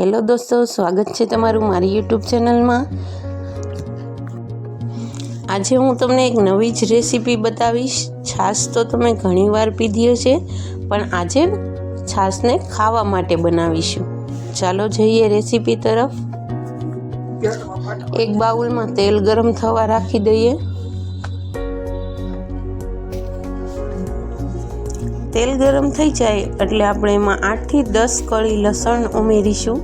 Hello દોસ્તો, સ્વાગત છે તમારું મારી યુટ્યુબ ચેનલમાં. આજે હું તમને એક નવી જ રેસીપી બતાવીશ. છાશ તો તમે ઘણીવાર પીધી હશે, પણ આજે છાશને ખાવા માટે બનાવીશું. ચાલો જઈએ રેસીપી તરફ. એક બાઉલમાં તેલ ગરમ થવા રાખી દઈએ. તેલ ગરમ થઈ જાય એટલે આપણે એમાં આઠથી દસ કળી લસણ ઉમેરીશું.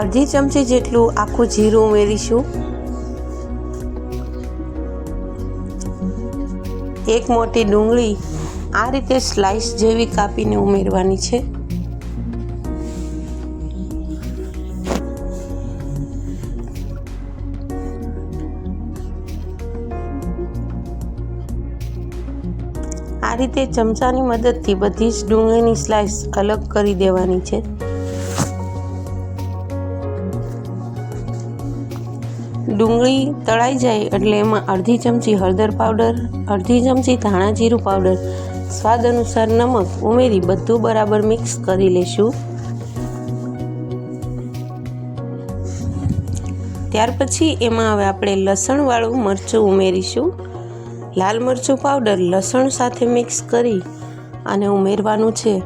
અડધી ચમચી જેટલું આખું જીરું ઉમેરીશું. એક મોટી ડુંગળી આ રીતે સ્લાઇસ જેવી કાપીને ઉમેરવાની છે. આ રીતે ચમચાની મદદથી બધી જ ડુંગળીની સ્લાઇસ અલગ કરી દેવાની છે. ડુંગળી તળાઈ જાય એટલે એમાં અડધી ચમચી હળદર પાવડર અડધી ચમચી ધાણા જીરું પાવડર સ્વાદ અનુસાર નમક ઉમેરી બધું બરાબર મિક્સ કરી લેશું. ત્યાર પછી એમાં હવે આપણે લસણવાળું મરચું ઉમેરીશું. લાલ મરચું પાવડર લસણ સાથે મિક્સ કરી અને ઉમેરવાનું છે.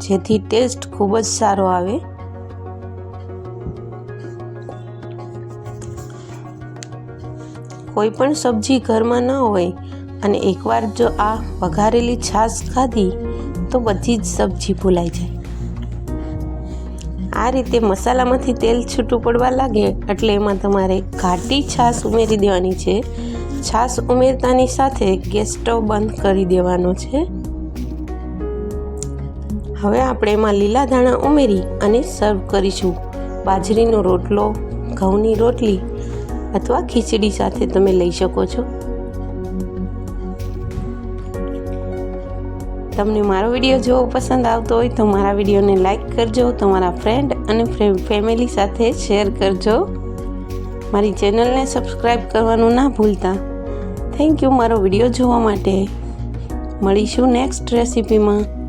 જેથી ટેસ્ટ ખૂબ જ સારો આવે. કોઈ પણ સબ્જી ઘરમાં ન હોય અને એકવાર જો આ વઘારેલી છાશ ખાધી, તો બધી જ સબ્જી ભૂલાઈ જાય. આ રીતે મસાલામાંથી તેલ છૂટું પડવા લાગે એટલે એમાં તમારે ઘાટી છાશ ઉમેરી દેવાની છે. છાશ ઉમેરતાની સાથે ગેસ સ્ટવ બંધ કરી દેવાનો છે. હવે આપણે એમાં લીલા ધાણા ઉમેરી અને સર્વ કરીશું. બાજરીનો રોટલો, ઘઉંની રોટલી અથવા ખીચડી સાથે તમે લઈ શકો છો. તમને મારો વીડિયો જોવો પસંદ આવતો હોય તો મારા વિડીયોને લાઈક કરજો, તમારા ફ્રેન્ડ અને ફેમિલી સાથે શેર કરજો. મારી ચેનલને સબસ્ક્રાઈબ કરવાનું ના ભૂલતા. થેન્ક યુ મારો વીડિયો જોવા માટે. મળીશું નેક્સ્ટ રેસીપીમાં